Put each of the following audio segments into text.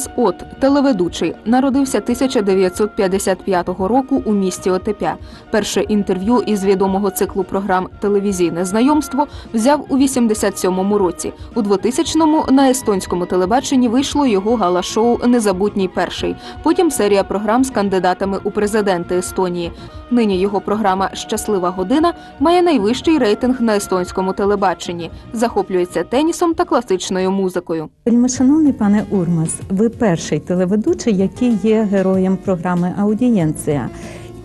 Урмас От, телеведучий, народився 1955 року у місті Отепя. Перше інтерв'ю із відомого циклу програм Телевізійне знайомство взяв у 87-му році. У 2000-му на естонському телебаченні вийшло його гала-шоу Незабутній перший. Потім серія програм з кандидатами у президенти Естонії. Нині його програма Щаслива година має найвищий рейтинг на естонському телебаченні. Захоплюється тенісом та класичною музикою. Вельмишановний пане Урмас, ви перший телеведучий, який є героєм програми Аудієнція.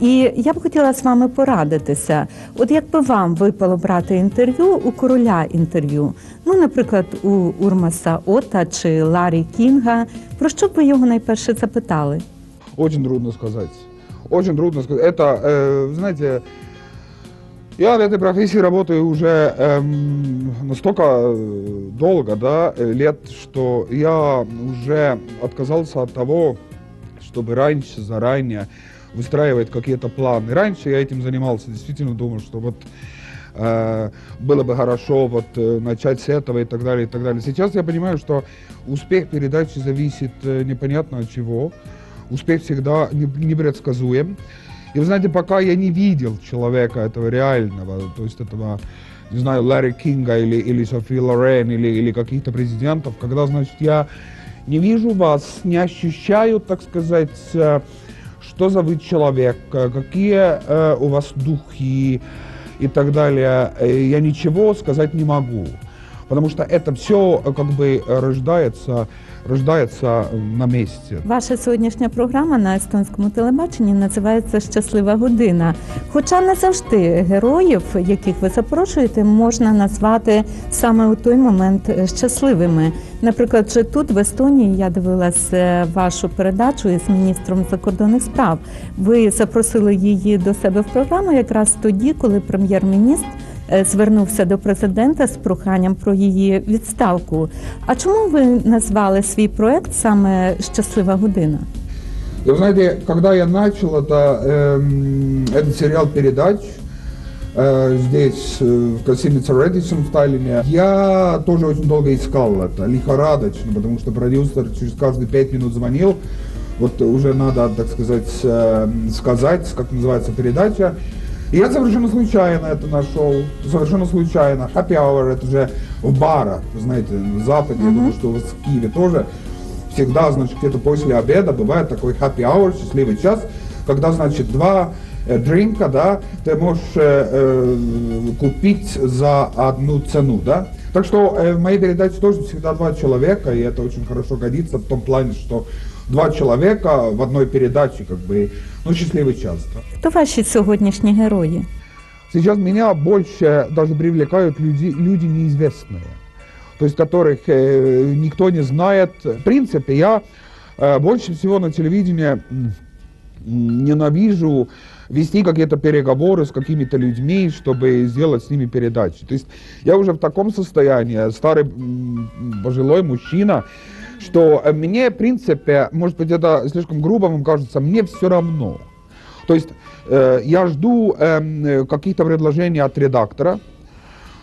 І я б хотіла з вами порадитися. От якби вам випало брати інтерв'ю у короля інтерв'ю, ну, наприклад, у Урмаса Ота чи Ларі Кінга, про що б ви його найперше запитали? Очень трудно сказать. Очень трудно сказать. Это, э, знаете, я в этой профессии работаю уже эм, настолько э, долго, да, лет, что я уже отказался от того, чтобы раньше, заранее выстраивать какие-то планы. Раньше я этим занимался, действительно думал, что вот э, было бы хорошо вот э, начать с этого и так далее, и так далее. Сейчас я понимаю, что успех передачи зависит э, непонятно от чего. Успех всегда не- непредсказуем. И вы знаете, пока я не видел человека этого реального, то есть этого, не знаю, Ларри Кинга или, или Софи Лорен или, или каких-то президентов, когда, значит, я не вижу вас, не ощущаю, так сказать, э, что за вы человек, э, какие э, у вас духи и так далее, э, я ничего сказать не могу. Потому что это все как бы рождается, рождается э, на месте. Ваша сьогоднішня програма на естонському телебаченні називається Щаслива година. Хоча не завжди героїв, яких ви запрошуєте, можна назвати саме у той момент е, щасливими. Наприклад, вже тут в Естонії я дивилася вашу передачу із міністром закордонних справ. Ви запросили її до себе в програму якраз тоді, коли прем'єр-міністр е, звернувся до президента з проханням про її відставку. А чому ви назвали свій проект саме Щаслива година? И вы знаете, когда я начал это, эм, этот сериал передач э, здесь, э, в гостинице Редисон в Таллине, я тоже очень долго искал это, лихорадочно, потому что продюсер через каждые пять минут звонил, вот уже надо, так сказать, э, сказать, как называется передача. И я совершенно случайно это нашел, совершенно случайно. Happy Hour это же в барах, знаете, на Западе, я думаю, что у вас в Киеве тоже всегда, значит, где-то после обеда бывает такой happy hour, счастливый час, когда, значит, два э, дринка, да, ты можешь э, э, купить за одну цену, да. Так что э, в моей передаче тоже всегда два человека, и это очень хорошо годится в том плане, что два человека в одной передаче, как бы, ну, счастливый час. Да. Хто ваші сьогоднішні герої? Сейчас меня больше даже привлекают люди, люди неизвестные, то есть которых э, никто не знает. В принципе, я э, больше всего на телевидении м, м, ненавижу вести какие-то переговоры с какими-то людьми, чтобы сделать с ними передачи. То есть я уже в таком состоянии, старый м, пожилой мужчина, что э, мне, в принципе, может быть, это слишком грубо вам кажется, мне все равно. То есть э, я жду э, каких-то предложений от редактора.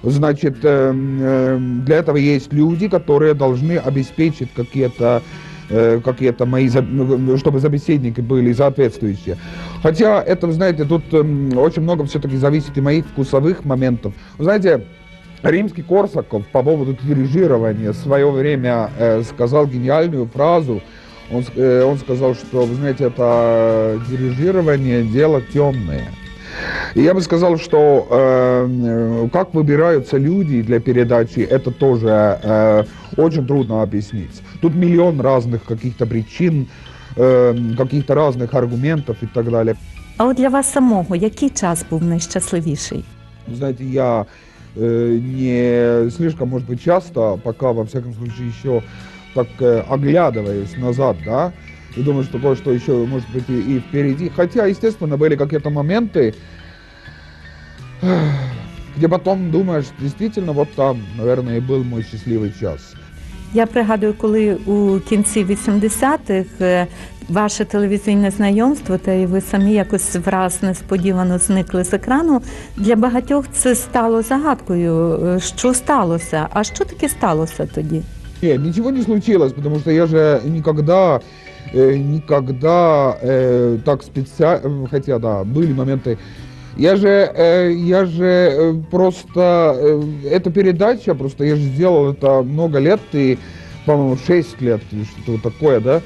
Значит, эм, для этого есть люди, которые должны обеспечить какие-то э, какие-то мои, ну, чтобы собеседники были соответствующие. Хотя это, знаете, тут очень много все-таки зависит и моих вкусовых моментов. Знаете, Римский Корсаков по поводу дирижирования в свое время э, сказал гениальную фразу. Он, э, он сказал, что, вы знаете, это дирижирование дело темное. И я бы сказал, что э, как выбираются люди для передачи, это тоже э, очень трудно объяснить. Тут миллион разных каких-то причин, э, каких-то разных аргументов и так далее. А от для вас самого який час був найщасливіший? Знаете, я э, не слишком, может быть, часто, пока, во всяком случае, еще так э, оглядываюсь назад, да, и думаю, что кое-что еще, может быть, и, и впереди. Хотя, естественно, были какие-то моменты, где потом думаешь, действительно, вот там, наверное, и был мой счастливый час. Я пригадую, коли у кінці 80-х е, ваше телевізійне знайомство, та і ви самі якось враз несподівано зникли з екрану. Для багатьох це стало загадкою. Е, Що сталося? А що таке сталося тоді? Нет, ничего не случилось, потому что я же никогда, э, никогда э, так специально, хотя да, были моменты. Я же, э, я же э, просто, э, эта передача, просто я же сделал это много лет, и, по-моему, 6 лет, или что-то вот такое, да,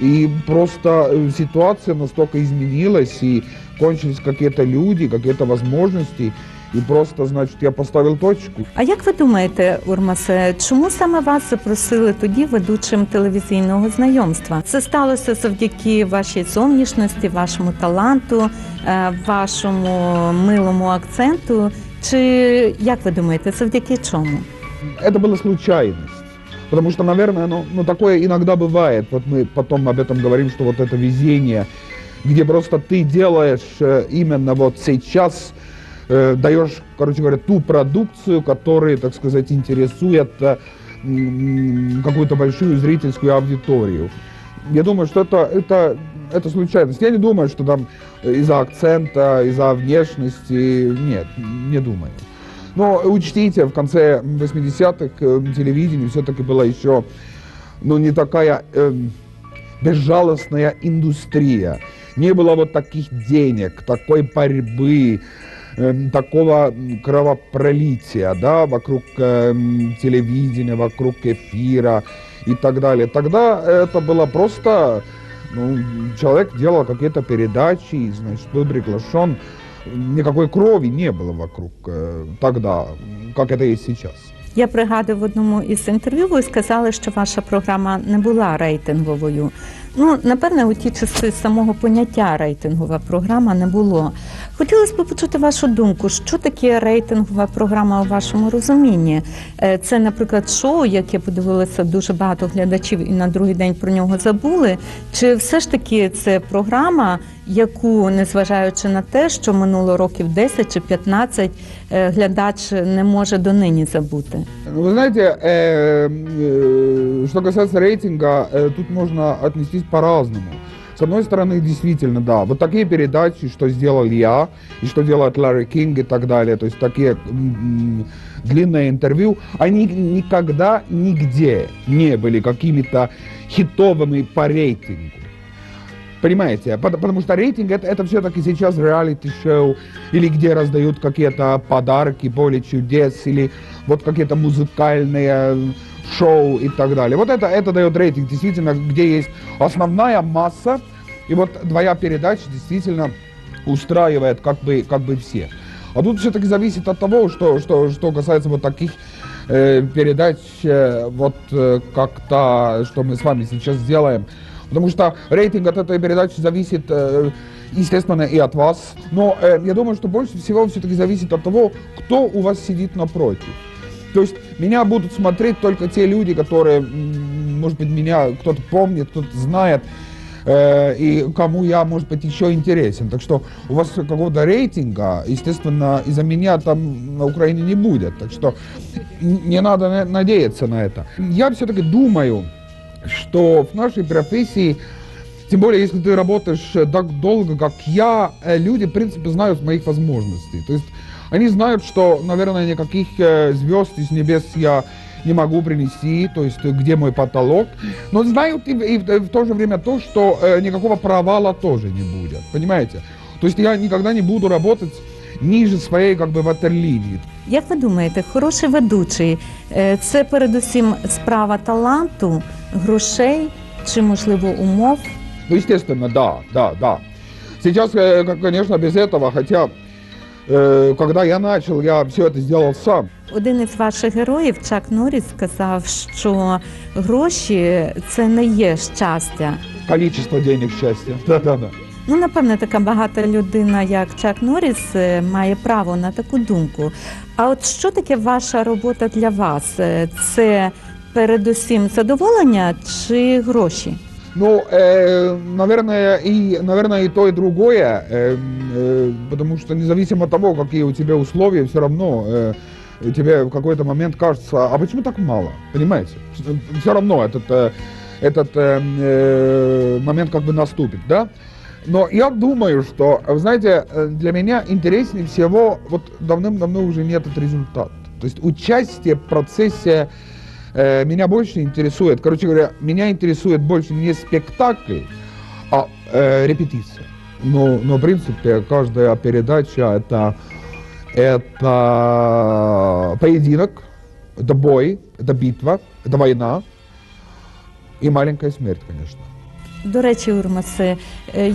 и просто э, ситуация настолько изменилась, и кончились какие-то люди, какие-то возможности, и просто, значит, я поставил точку. А як ви думаєте, Урмасе, чому саме вас запросили тоді ведучим телевізійного знайомства? Це сталося завдяки вашій зовнішності, вашому таланту, е, вашому милому акценту? Чи як ви думаєте, завдяки чому? это была случайность. Потому что, наверное, ну, ну такое иногда бывает. Вот мы потом об этом говорим, что вот это везение, где просто ты делаешь э, именно вот сейчас, э, даешь, короче говоря, ту продукцию, которая, так сказать, интересует э, какую-то большую зрительскую аудиторию. Я думаю, что это, это, это случайность. Я не думаю, что там из-за акцента, из-за внешности. Нет, не думаю. Но учтите, в конце 80-х э, телевидение все-таки было еще ну, не такая эм, безжалостная индустрия. Не было вот таких денег, такой борьбы, эм, такого кровопролития да, вокруг эм, телевидения, вокруг эфира и так далее. Тогда это было просто, ну, человек делал какие-то передачи, значит, был приглашен. Никакой крови не было вокруг э, тогда, как это есть сейчас. Я пригадую в одному із інтерв'ю, ви сказали, що ваша програма не була рейтинговою. Ну, напевне, у ті часи самого поняття рейтингова програма не було. Хотілося б почути вашу думку, що таке рейтингова програма у вашому розумінні? Е, Це, наприклад, шоу, яке подивилося дуже багато глядачів і на другий день про нього забули. Чи все ж таки це програма, яку, незважаючи на те, що минуло років 10 чи 15, е, глядач не може донині забути? Ну, Вы знаете, э, э, что касается рейтинга, э, тут можно отнестись по-разному. С одной стороны, действительно, да, вот такие передачи, что сделал я, и что делает Ларри Кинг и так далее, то есть такие длинные интервью, они никогда нигде не были какими-то хитовыми по рейтингу. Понимаете? Пот- Потому что рейтинг это, это все-таки сейчас реалити-шоу, или где раздают какие-то подарки, поле чудес, или вот какие-то музыкальные шоу и так далее. Вот это, это дает рейтинг, действительно, где есть основная масса, и вот твоя передача действительно устраивает как бы, как бы всех. А тут все-таки зависит от того, что, что, что касается вот таких э, передач, э, вот э, как та, что мы с вами сейчас сделаем. Потому что рейтинг от этой передачи зависит, э, естественно, и от вас. Но э, я думаю, что больше всего все-таки зависит от того, кто у вас сидит напротив. То есть меня будут смотреть только те люди, которые, может быть, меня кто-то помнит, кто-то знает, э, и кому я, может быть, еще интересен. Так что у вас какого-то рейтинга, естественно, из-за меня там на Украине не будет. Так что не надо на- надеяться на это. Я все-таки думаю, что в нашей профессии, тем более если ты работаешь э, так долго, как я, э, люди, в принципе, знают моих возможностей. То есть они знают, что, наверное, никаких э, звезд из небес я не могу принести, то есть где мой потолок, но знают и, в- и в, то же время то, что э, никакого провала тоже не будет, понимаете? То есть я никогда не буду работать ниже своей как бы ватерлинии. Як ви думаєте, хороший ведучий це передусім справа таланту, грошей чи, можливо, умов? Ну, естественно, да, да, да. Сейчас, конечно, без этого, хотя, когда я начал, я все это сделал сам. Один із ваших героїв, Чак Норріс, сказав, що гроші це не є щастя. Количество денег счастья. Да-да-да. Ну, напевне, така багата людина, як Чак Норріс, е, має право на таку думку. А от що таке ваша робота для вас? Е, Це передусім задоволення чи гроші? Ну, э, наверное, и, наверное, и то, и другое, э, э, потому что независимо от того, какие у тебя условия, все равно э, тебе в какой-то момент кажется, а почему так мало, понимаете? Все равно этот, э, этот э, э, момент как бы наступит, да? Но я думаю, что, знаете, для меня интереснее всего, вот давным-давно уже не этот результат. То есть участие в процессе э, меня больше интересует, короче говоря, меня интересует больше не спектакль, а э, репетиция. Но, но, в принципе, каждая передача это, это поединок, это бой, это битва, это война и маленькая смерть, конечно. До речі, Урмасе,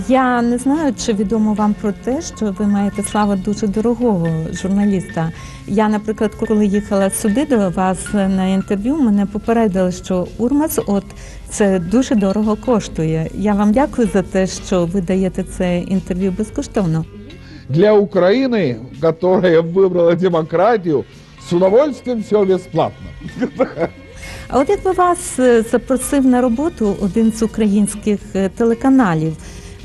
я не знаю, чи відомо вам про те, що ви маєте славу дуже дорогого журналіста. Я, наприклад, коли їхала сюди до вас на інтерв'ю, мене попередили, що Урмас, от це дуже дорого коштує. Я вам дякую за те, що ви даєте це інтерв'ю безкоштовно. Для Украины, которая выбрала демократию, с удовольствием все бесплатно. А от якби вас е, запросив на роботу один з українських е, телеканалів,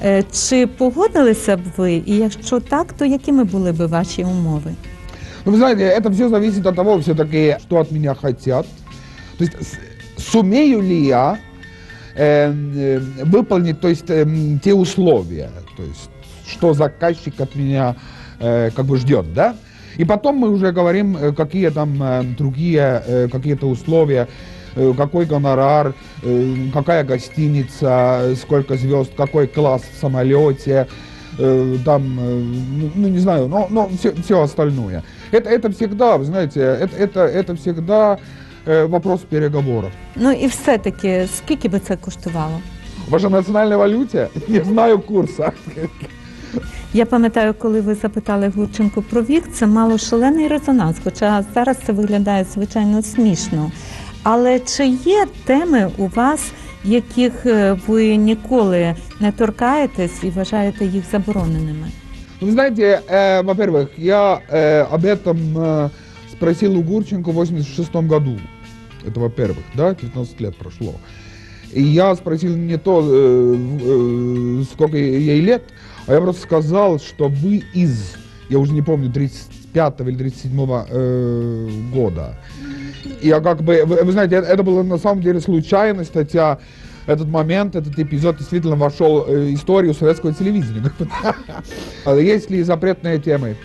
е, чи погодилися б ви? І якщо так, то якими були б ваші умови? Ну, вы знаете, это все зависит от того, все-таки, что от меня хотят. То есть, с- сумею ли я э, э, выполнить то есть, эм, те условия, то есть, что заказчик от меня э, как бы ждет, да? И потом мы уже говорим, э, какие там э, другие э, какие-то условия, какой гонорар, какая гостиница, сколько звезд, какой класс в самолете, там, ну, ну, не знаю, но, но все, все остальное. Это, это всегда, вы знаете, это, это, это всегда вопрос переговоров. Ну і все-таки, скільки би це коштувало? В вашей национальной валюте не знаю курса. Я пам'ятаю, коли ви запитали Гурченко про вік, це мало шалений резонанс, хоча зараз це виглядає звичайно смішно. Але чи є теми у вас, яких е, ви ніколи не торкаєтесь і вважаєте їх забороненими? Ну, Вы знаете, э, во-первых, я э, об этом э, спросил у Гурченко в 86 году. Это во-первых, да, 15 лет прошло. И я спросил не то, э, э, сколько ей лет, а я просто сказал, что вы из, я уже не помню, 35 или 37 э, года. И я как бы, вы, вы знаете, это, это было на самом деле случайность, хотя этот момент, этот эпизод действительно вошел э, в историю советского телевидения. А Есть ли запретные темы?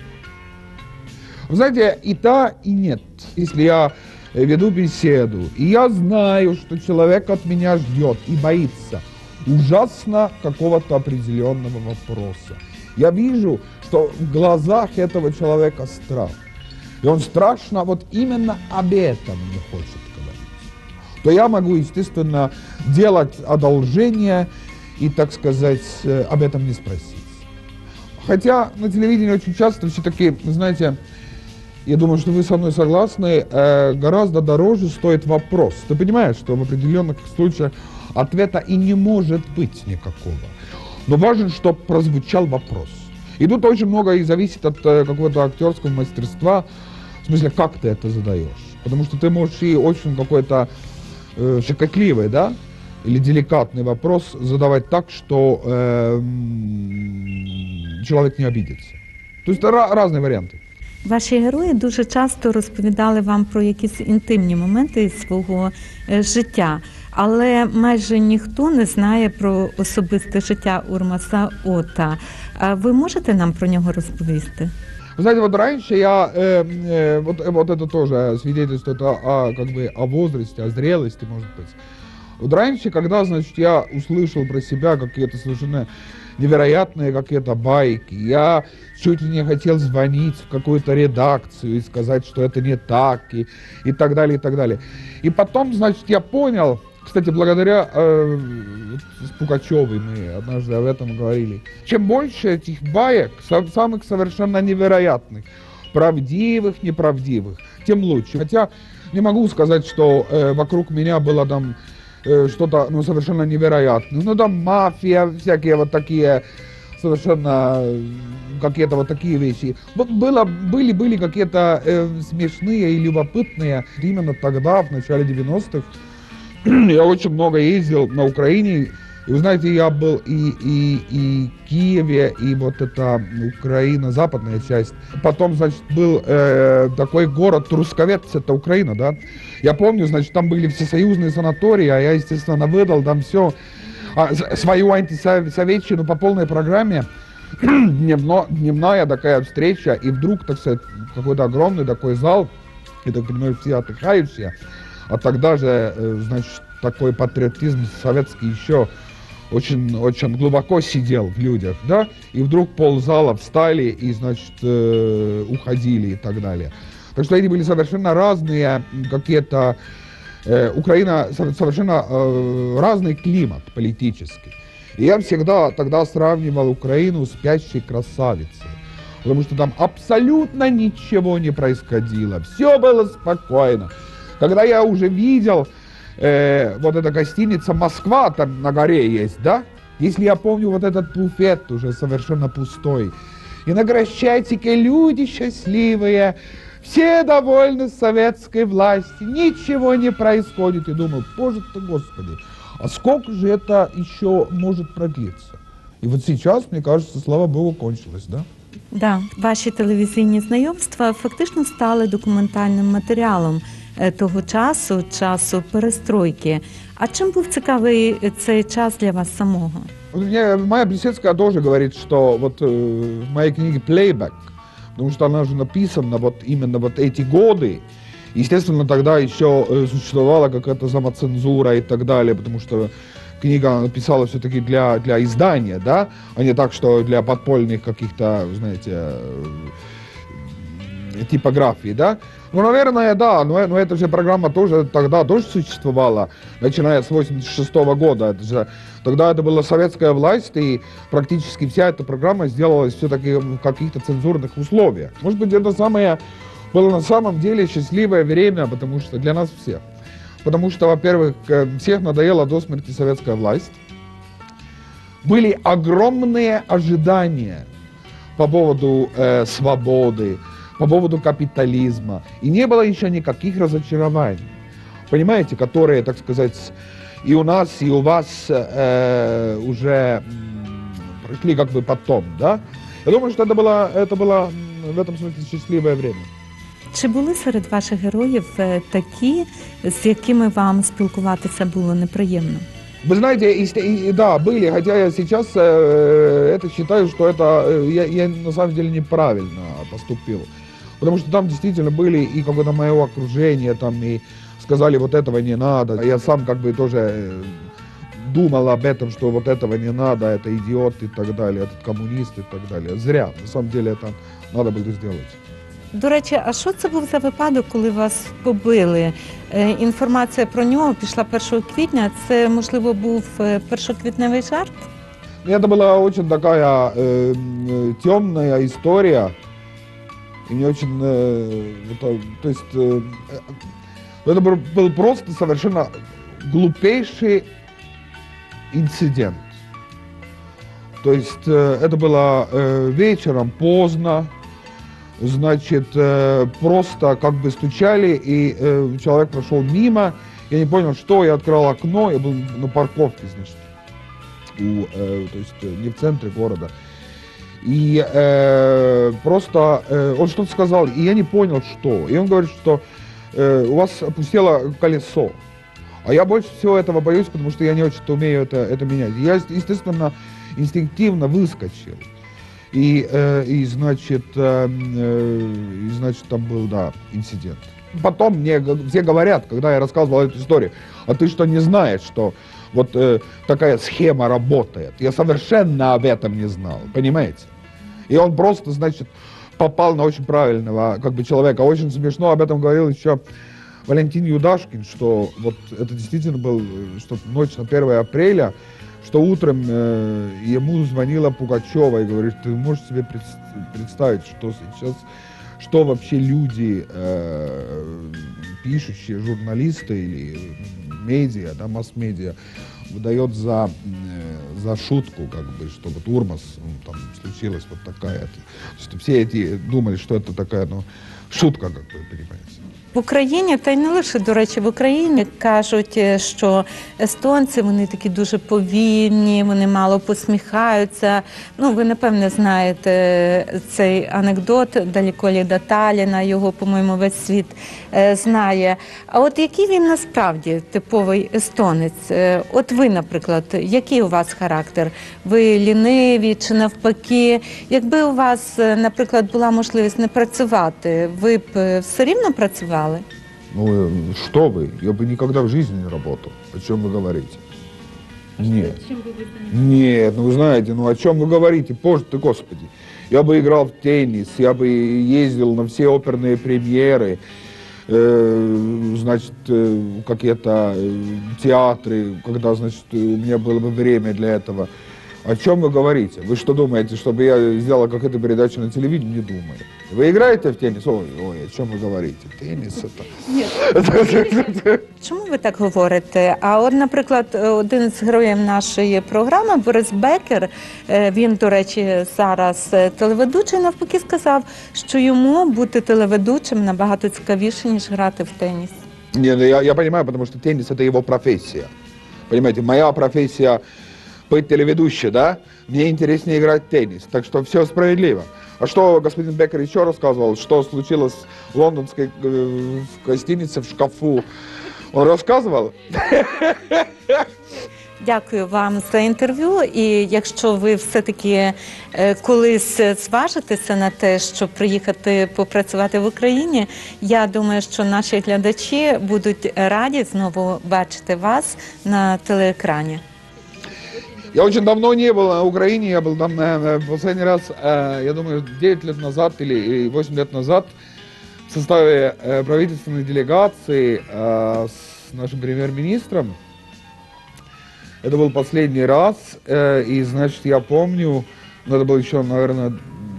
Вы знаете, и та, и нет. Если я веду беседу, и я знаю, что человек от меня ждет и боится ужасно какого-то определенного вопроса. Я вижу, что в глазах этого человека страх. И он страшно вот именно об этом не хочет говорить. То я могу, естественно, делать одолжение и, так сказать, э, об этом не спросить. Хотя на телевидении очень часто все-таки, знаете, я думаю, что вы со мной согласны, э, гораздо дороже стоит вопрос. Ты понимаешь, что в определенных случаях ответа и не может быть никакого. Но важно, чтобы прозвучал вопрос. И тут очень много и зависит от э, какого-то актерского мастерства, в смысле, как ты это задаешь. Потому что ты можешь и очень какой-то э, щекотливый, да, или деликатный вопрос задавать так, что э, м, человек не обидится. То есть ра- разные варианты. Ваші герої дуже часто розповідали вам про якісь інтимні моменти із свого е, життя, але майже ніхто не знає про особисте життя Урмаса Ота. А ви можете нам про нього розповісти? Вы знаете, вот раньше я, э, э, вот, э, вот это тоже свидетельствует о, о, как бы, о возрасте, о зрелости, может быть. Вот раньше, когда, значит, я услышал про себя какие-то совершенно невероятные какие-то байки, я чуть ли не хотел звонить в какую-то редакцию и сказать, что это не так, и, и так далее, и так далее. И потом, значит, я понял, кстати, благодаря э, Пугачевой мы однажды об этом говорили. Чем больше этих баек, са- самых совершенно невероятных, правдивых, неправдивых, тем лучше. Хотя не могу сказать, что э, вокруг меня было там э, что-то ну, совершенно невероятное. Ну там мафия, всякие вот такие совершенно э, какие-то вот такие вещи. Было, были, были какие-то э, смешные и любопытные. Именно тогда, в начале 90-х, я очень много ездил на Украине. И вы знаете, я был и, и, и Киеве, и вот это Украина, западная часть. Потом, значит, был э, такой город Трусковец, это Украина, да. Я помню, значит, там были всесоюзные санатории, а я, естественно, выдал там все, свою антисоветчину по полной программе. Дневно, дневная такая встреча, и вдруг, так сказать, какой-то огромный такой зал, я так понимаю, все отдыхающие, А тогда же, э, значит, такой патриотизм советский еще очень, очень глубоко сидел в людях, да, и вдруг ползала встали и, значит, э, уходили и так далее. Так что эти были совершенно разные какие-то... э, Украина со- совершенно э, разный климат политический. И я всегда тогда сравнивал Украину с спящей красавицей. Потому что там абсолютно ничего не происходило. Все было спокойно. Когда я уже видел, э, вот эта гостиница Москва там на горе есть, да? Если я помню вот этот буфет уже совершенно пустой. И на Крещатике люди счастливые, все довольны советской властью, ничего не происходит. И думаю, боже ты, Господи, а сколько же это еще может продлиться? И вот сейчас, мне кажется, слава Богу, кончилось, да? Да, ваші телевізійні знайомства фактично стали документальним матеріалом е, того часу, часу перестройки. А чим був цікавий цей час для вас самого? Мне Майя Плесецкая тоже говорит, что вот э, в моей книге «Плейбэк», потому что она же написана вот именно вот эти годы, естественно, тогда еще э, существовала какая-то самоцензура и так далее, потому что книга написала все-таки для, для издания, да, а не так, что для подпольных каких-то, знаете, э, типографий, да. Ну, наверное, да, но, но эта же программа тоже тогда тоже существовала, начиная с 86 года. Это же, тогда это была советская власть, и практически вся эта программа сделалась все-таки в каких-то цензурных условиях. Может быть, это самое было на самом деле счастливое время, потому что для нас всех. Потому что, во-первых, э, всех надоела до смерти советская власть. Были огромные ожидания по поводу э, свободы, по поводу капитализма. И не было еще никаких разочарований, понимаете, которые, так сказать, и у нас, и у вас э, уже м, прошли как бы потом, да? Я думаю, что это было, это было м, в этом смысле счастливое время. Чи були серед ваших героїв е, такі, з якими вам спілкуватися було неприємно? Вы знаете, и, и- и да, были, хотя я сейчас э, это считаю, что это э, я, я на самом деле неправильно поступил. Потому что там действительно были и какое-то мое окружение, там и сказали, вот этого не надо. Я сам как бы тоже э, думал об этом, что вот этого не надо, это идиот и так далее, этот коммунист и так далее. Зря. На самом деле это надо было сделать. До речі, а що це був за випадок, коли вас побили? Е, Інформація про нього пішла 1 квітня. Це можливо був е, першоквітневий жарт? Ну, Это была очень такая э, м, темная история. И мне очень... э, это, то есть... э, э, это был, был просто совершенно глупейший инцидент. То есть э, это было э, вечером поздно, значит, э, просто как бы стучали, и э, человек прошел мимо, я не понял, что, я открыл окно, я был на парковке, значит, у, э, то есть не в центре города. И э, просто э, он что-то сказал, и я не понял, что. И он говорит, что э, у вас опустело колесо. А я больше всего этого боюсь, потому что я не очень-то умею это, это менять. Я, естественно, инстинктивно выскочил. И, э, и значит, э, э, и, значит, там был, да, инцидент. Потом мне все говорят, когда я рассказывал эту историю, а ты что, не знаешь, что вот э, такая схема работает? Я совершенно об этом не знал, понимаете? И он просто, значит, попал на очень правильного как бы человека. Очень смешно об этом говорил еще Валентин Юдашкин, что вот это действительно был, э, что ночь на 1 апреля, что утром э, ему звонила Пугачева и говорит, ты можешь себе пред- представить, что сейчас, что вообще люди, э, пишущие, журналисты или медиа, да, масс-медиа, выдает за, э, за шутку, как бы, что вот Урмас, ну, там случилась вот такая. То есть все эти думали, что это такая, ну, шутка, как вы понимаете. В Україні, та й не лише, до речі, в Україні кажуть, е, що естонці вони такі дуже повільні, вони мало посміхаються. Ну, ви напевне знаєте е, цей анекдот Даліколі Даталіна, його, по-моєму, весь світ е, знає. А от який він насправді типовий естонець? От ви, наприклад, який у вас характер? Ви ліниві чи навпаки? Якби у вас, наприклад, була можливість не працювати, ви б все рівно працювали? Ну, э, что вы? Я бы никогда в жизни не работал. О чем вы говорите? Нет. Нет, ну вы знаете, ну о чем вы говорите? Боже ты, Господи. Я бы играл в теннис, я бы ездил на все оперные премьеры, э, значит, э, какие-то э, театры, когда, значит, у меня было бы время для этого. О чем вы говорите? Вы что думаете, чтобы я сделал какую-то передачу на телевидении? Не думаю. Вы играете в теннис? Ой, ой, о чем вы говорите? Теннис это... Чому ви так говорите? А от, наприклад, один з героїв нашої програми Борис Бекер, е, він, до речі, зараз е, телеведучий, навпаки, сказав, що йому бути телеведучим набагато цікавіше, ніж грати в теніс. Не, ну я, я понимаю, потому что теннис это его профессия. Понимаете, моя профессия быть телеведущей, да? Мне интереснее играть в теннис. Так что все справедливо. А что господин Беккер еще рассказывал, что случилось в лондонской э, в гостинице в шкафу? Он рассказывал? Дякую вам за інтерв'ю. І якщо ви все-таки е, колись зважитеся на те, щоб приїхати попрацювати в Україні, я думаю, що наші глядачі будуть раді знову бачити вас на телеекрані. Я очень давно не был на Украине, я был там, наверное, последний раз, э, я думаю, 9 лет назад или 8 лет назад в составе э, правительственной делегации э, с нашим премьер-министром. Это был последний раз, э, и, значит, я помню, ну, это было еще, наверное,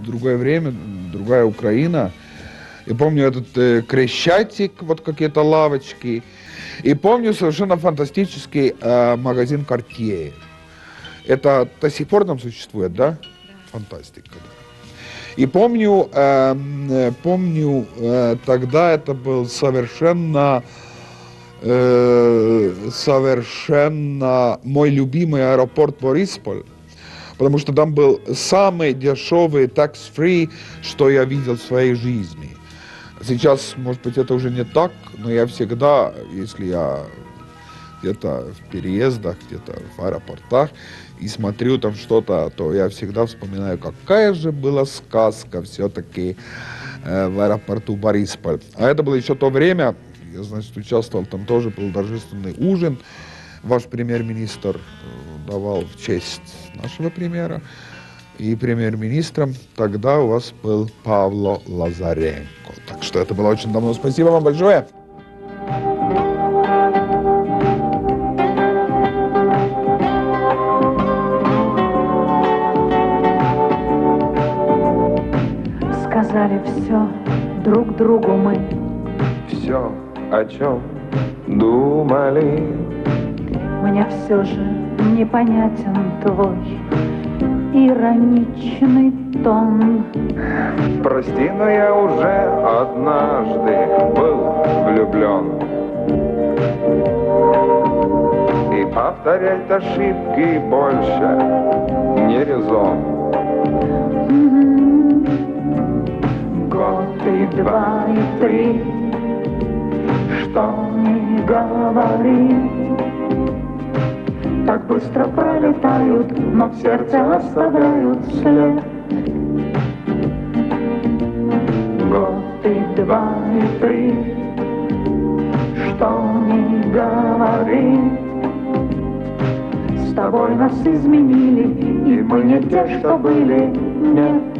другое время, другая Украина. И помню этот э, Крещатик, вот какие-то лавочки. И помню совершенно фантастический э, магазин Cartier. Это до сих пор там существует, да? Фантастика. И помню, э, помню, э, тогда это был совершенно, э, совершенно мой любимый аэропорт Борисполь, потому что там был самый дешевый tax-free, что я видел в своей жизни. Сейчас, может быть, это уже не так, но я всегда, если я где-то в переездах, где-то в аэропортах, и смотрю там что-то, то я всегда вспоминаю, какая же была сказка все-таки э, в аэропорту Борисполь. А это было еще то время, я, значит, участвовал, там тоже был торжественный ужин, ваш премьер-министр э, давал в честь нашего премьера, и премьер-министром тогда у вас был Павло Лазаренко. Так что это было очень давно. Спасибо вам большое. Другу мы Все, о чем думали, Мне все же непонятен твой Ироничный тон прости, но я уже однажды был влюблен. И повторять ошибки больше не резон. Два и три Что ни говори. Так быстро пролетают Но в сердце оставляют след. Год и два и три Что ни говори. С тобой нас изменили И мы не те, что были Нет